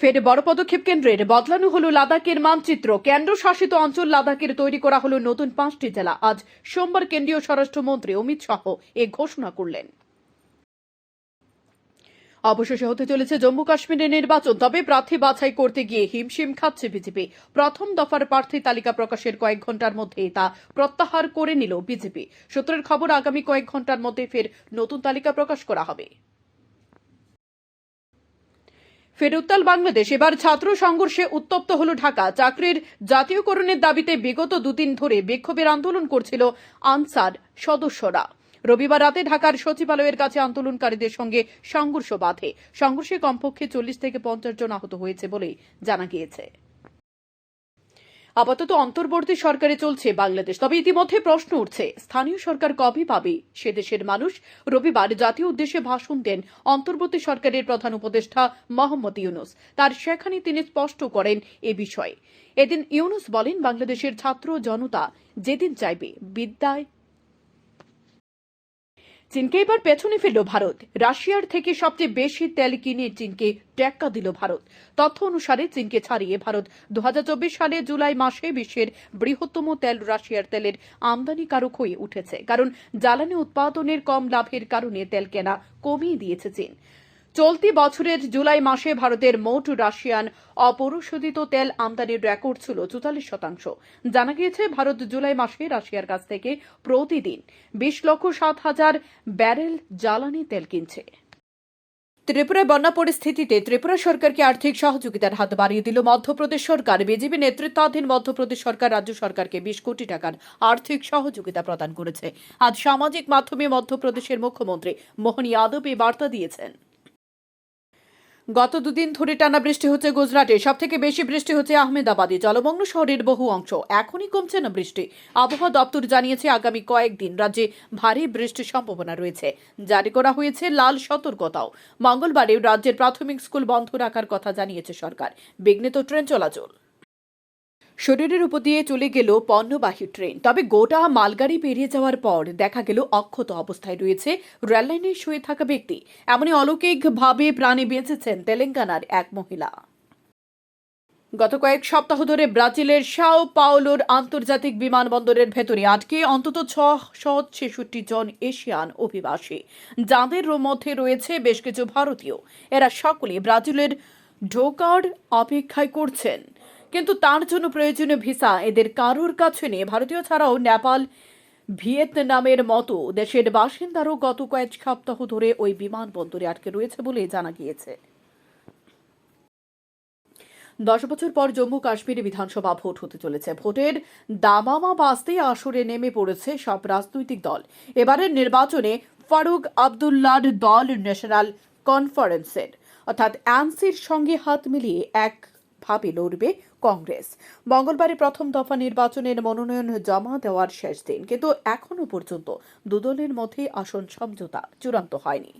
ফের বড় পদক্ষেপ কেন্দ্রের। বদলানো হল লাদাখের মানচিত্র। কেন্দ্র শাসিত অঞ্চল লাদাখের তৈরি করা হল নতুন পাঁচটি জেলা। আজ সোমবার কেন্দ্রীয় স্বরাষ্ট্রমন্ত্রী অমিত শাহ এ ঘোষণা করলেন। অবশেষে হতে চলেছে জম্মু কাশ্মীরের নির্বাচন। তবে প্রার্থী বাছাই করতে গিয়ে হিমশিম খাচ্ছে বিজেপি। প্রথম দফার প্রার্থী তালিকা প্রকাশের কয়েক ঘণ্টার মধ্যে তা প্রত্যাহার করে নিল বিজেপি। সূত্রের খবর, আগামী কয়েক ঘণ্টার মধ্যে ফের নতুন তালিকা প্রকাশ করা হবে। ফের উত্তাল বাংলাদেশ। এবার ছাত্র সংঘর্ষে উত্তপ্ত হল ঢাকা। চাকরির জাতীয়করণের দাবিতে বিগত দুদিন ধরে বিক্ষোভের আন্দোলন করছিল আনসার সদস্যরা। রবিবার রাতে ঢাকার সচিবালয়ের কাছে আন্দোলনকারীদের সঙ্গে সংঘর্ষ বাধে। সংঘর্ষে কমপক্ষে চল্লিশ থেকে পঞ্চাশ জন আহত হয়েছে বলে জানা গিয়েছে। আপাতত অন্তর্বর্তী সরকারে চলছে বাংলাদেশ। তবে ইতিমধ্যে প্রশ্ন উঠছে, স্থানীয় সরকার কবে পাবে? সে দেশের মানুষ রবিবার জাতীয় উদ্দেশ্যে ভাষণ দেন অন্তর্বর্তী সরকারের প্রধান উপদেষ্টা মোহাম্মদ ইউনুস। তার সেখানে তিনি স্পষ্ট করেন এ বিষয়ে। এদিন ইউনুস বলেন, বাংলাদেশের ছাত্র জনতা যেদিন চাইবে বিদ্যায় চীনকে এবার পেছনে ফেলল ভারত। রাশিয়ার থেকে সবচেয়ে বেশি তেল কিনে চীনকে টেক্কা দিল ভারত। তথ্য অনুসারে চীনকে ছাড়িয়ে ভারত দুহাজার চব্বিশ সালে জুলাই মাসে বিশ্বের বৃহত্তম তেল রাশিয়ার তেলের আমদানিকারক হয়ে উঠেছে। কারণ জ্বালানি উৎপাদনের কম লাভের কারণে তেল কেনা কমিয়ে দিয়েছে চীন। চলতি বছরের জুলাই মাসে ভারতের মোট রাশিয়ান অপরিশোধিত তেল আমদানির রেকর্ড ছিল চুতাল্লিশ শতাংশ। জানা গিয়েছে, ভারত জুলাই মাসে রাশিয়ার কাছ থেকে প্রতিদিন বিশ লক্ষ সাত হাজার ব্যারেল জ্বালানি তেল কিনছে। ত্রিপুরায় বন্যা পরিস্থিতিতে ত্রিপুরা সরকারকে আর্থিক সহযোগিতার হাত বাড়িয়ে দিল মধ্যপ্রদেশ সরকার। বিজেপি নেতৃত্বাধীন মধ্যপ্রদেশ সরকার রাজ্য সরকারকে বিশ কোটি টাকার আর্থিক সহযোগিতা প্রদান করেছে। আজ সামাজিক মাধ্যমে মধ্যপ্রদেশের মুখ্যমন্ত্রী মোহন যাদব এই বার্তা দিয়েছেন। গত দুদিন ধরে টানা বৃষ্টি হচ্ছে গুজরাটে। সব থেকে বেশি বৃষ্টি হচ্ছে আহমেদাবাদে। জলমগ্ন শহরের বহু অংশ এখনই কমছে না বৃষ্টি। আবহাওয়া দপ্তর জানিয়েছে, আগামী কয়েকদিন রাজ্যে ভারী বৃষ্টির সম্ভাবনা রয়েছে। জারি করা হয়েছে লাল সতর্কতাও। মঙ্গলবারে রাজ্যের প্রাথমিক স্কুল বন্ধ রাখার কথা জানিয়েছে সরকার। বিঘ্নিত ট্রেন চলাচল। শরীরের উপর দিয়ে চলে গেল পণ্যবাহী ট্রেন। তবে গোটা মালগাড়ি পেরিয়ে যাওয়ার পর দেখা গেল অক্ষত অবস্থায় রয়েছে রেললাইনে শুয়ে থাকা ব্যক্তি। এমনই অলৌকিকভাবে প্রাণে বেঁচেছেন তেলেঙ্গানার এক মহিলা। গত কয়েক সপ্তাহ ধরে ব্রাজিলের সাও পাওলোর আন্তর্জাতিক বিমানবন্দরের ভেতরে আটকে অন্তত ছেষট্টি জন এশিয়ান অভিবাসী। যাদের মধ্যে রয়েছে বেশ কিছু ভারতীয়। এরা সকলে ব্রাজিলের ঢোকার অপেক্ষায় করছেন। কিন্তু তার জন্য প্রয়োজনীয় ভিসা এদের কারোর কাছে নেই। ভারতীয় ছাড়াও নেপাল, ভিয়েতনামের মতো দেশের বাসিন্দারও গত কয়েক সপ্তাহ ধরে ওই বিমানবন্দরে আটকে রয়েছে বলে জানা গিয়েছে। দশ বছর পর জম্মু কাশ্মীরে বিধানসভা ভোট হতে চলেছে। ভোটের দামামা বাজতে আসরে নেমে পড়েছে সব রাজনৈতিক দল। এবারের নির্বাচনে ফারুক আবদুল্লার দল ন্যাশনাল কনফারেন্সের। অর্থাৎ অ্যান্সির সঙ্গে হাত মিলিয়ে এক ভাবে লড়বে কংগ্রেস। মঙ্গলবারে প্রথম দফা নির্বাচনের মনোনয়ন জমা দেওয়ার শেষ দিন, কিন্তু এখনও পর্যন্ত দুদলের মধ্যে আসন সমঝোতা চূড়ান্ত হয়নি।